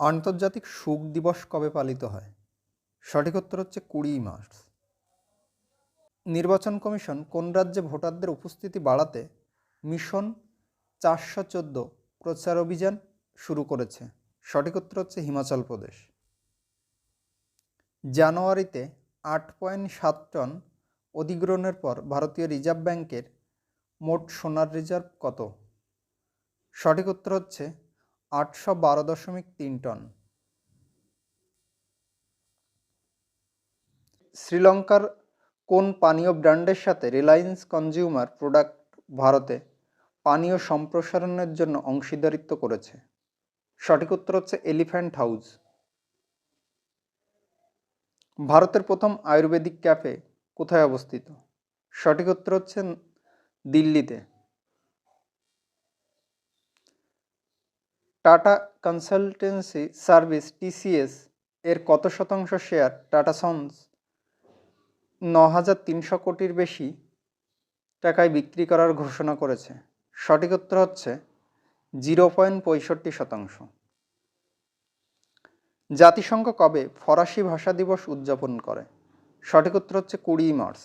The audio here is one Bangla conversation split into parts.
আন্তর্জাতিক শুক দিবস কবে পালিত হয়? সঠিক উত্তর হচ্ছে কুড়িই মার্চ। নির্বাচন কমিশন কোন রাজ্যে ভোটারদের উপস্থিতি বাড়াতে মিশন চারশো চোদ্দ প্রচার অভিযান শুরু করেছে? সঠিক উত্তর হচ্ছে হিমাচল প্রদেশ। জানুয়ারিতে আট পয়েন্ট সাত টন অধিগ্রহণের পর ভারতীয় রিজার্ভ ব্যাংকের মোট সোনার রিজার্ভ কত? সঠিক উত্তর হচ্ছে আটশো বারো দশমিক তিন টন। শ্রীলঙ্কার কোন পানীয় ব্র্যান্ডের সাথে রিলায়েন্স কনজিউমার প্রোডাক্ট ভারতে পানীয় সম্প্রসারণের জন্য অংশীদারিত্ব করেছে? সঠিক উত্তর হচ্ছে এলিফ্যান্ট হাউস। ভারতের প্রথম আয়ুর্বেদিক ক্যাফে কোথায় অবস্থিত? সঠিক উত্তর হচ্ছে দিল্লিতে। টাটা কনসালটেন্সি সার্ভিস, টিসিএস, এর কত শতাংশ শেয়ার? টাটা সন্স ন হাজার তিনশো কোটির বেশি টাকায় বিক্রি করার ঘোষণা করেছে। সঠিক উত্তর হচ্ছে জিরো পয়েন্ট পঁয়ষট্টি শতাংশ। জাতিসংঘ কবে ফরাসি ভাষা দিবস উদযাপন করে? সঠিক উত্তর হচ্ছে কুড়িই মার্চ।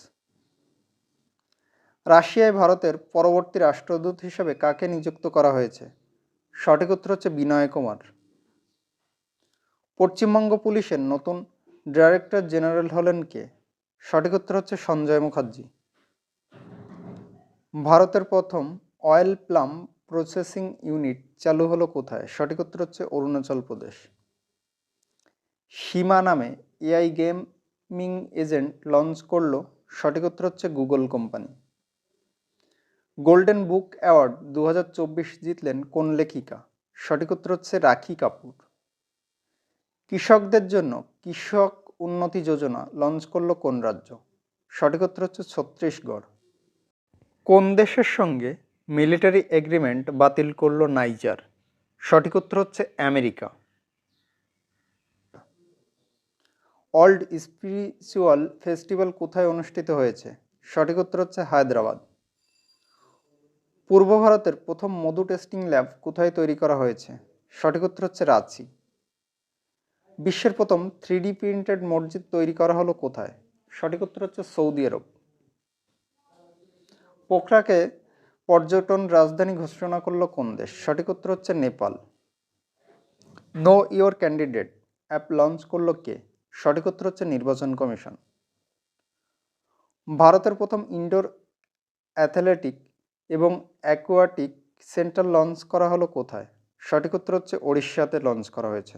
রাশিয়ায় ভারতের পরবর্তী রাষ্ট্রদূত হিসেবে কাকে নিযুক্ত করা হয়েছে? সঠিক উত্তর হচ্ছে বিনয় কুমার। পশ্চিমবঙ্গ পুলিশের নতুন ডাইরেক্টর জেনারেল হলেন কে? সঠিক উত্তর হচ্ছে সঞ্জয় মুখার্জি। ভারতের প্রথম অয়েল প্লাম প্রসেসিং ইউনিট চালু হলো কোথায়? সঠিক উত্তর হচ্ছে অরুণাচল প্রদেশ। সীমা নামে এআই গেমিং এজেন্ট লঞ্চ করল। সঠিক উত্তর হচ্ছে Google company golden book award দু হাজার চব্বিশ জিতলেন কোন লেখিকা? সঠিক উত্তর হচ্ছে রাখি কাপুর। কৃষকদের জন্য কৃষক উন্নতি যোজনা লঞ্চ করল কোন রাজ্য? সঠিক উত্তর হচ্ছে ছত্তিশগড়। কোন দেশের সঙ্গে মিলিটারি এগ্রিমেন্ট বাতিল করল নাইজার? সঠিক উত্তর হচ্ছে আমেরিকা। ওয়ার্ল্ড স্পিরিচুয়াল ফেস্টিভ্যাল কোথায় অনুষ্ঠিত হয়েছে? সঠিক উত্তর হচ্ছে হায়দ্রাবাদ। পূর্ব ভারতের প্রথম মধু টেস্টিং ল্যাব কোথায় তৈরি করা হয়েছে? সঠিক উত্তর হচ্ছে রাঁচি। বিশ্বের প্রথম থ্রি ডি প্রিন্টেড মসজিদ তৈরি করা হলো কোথায়? সঠিক উত্তর হচ্ছে সৌদি আরব। পোখরাকে পর্যটন রাজধানী ঘোষণা করল কোন দেশ? সঠিক উত্তর হচ্ছে Nepal. Know your candidate app launch করল কে? সঠিক উত্তর হচ্ছে নির্বাচন কমিশন। ভারতের প্রথম ইনডোর অ্যাথলেটিক এবং অ্যাকোয়াটিক সেন্টার লঞ্চ করা হলো কোথায়? সঠিক উত্তর হচ্ছে ওড়িশাতে লঞ্চ করা হয়েছে।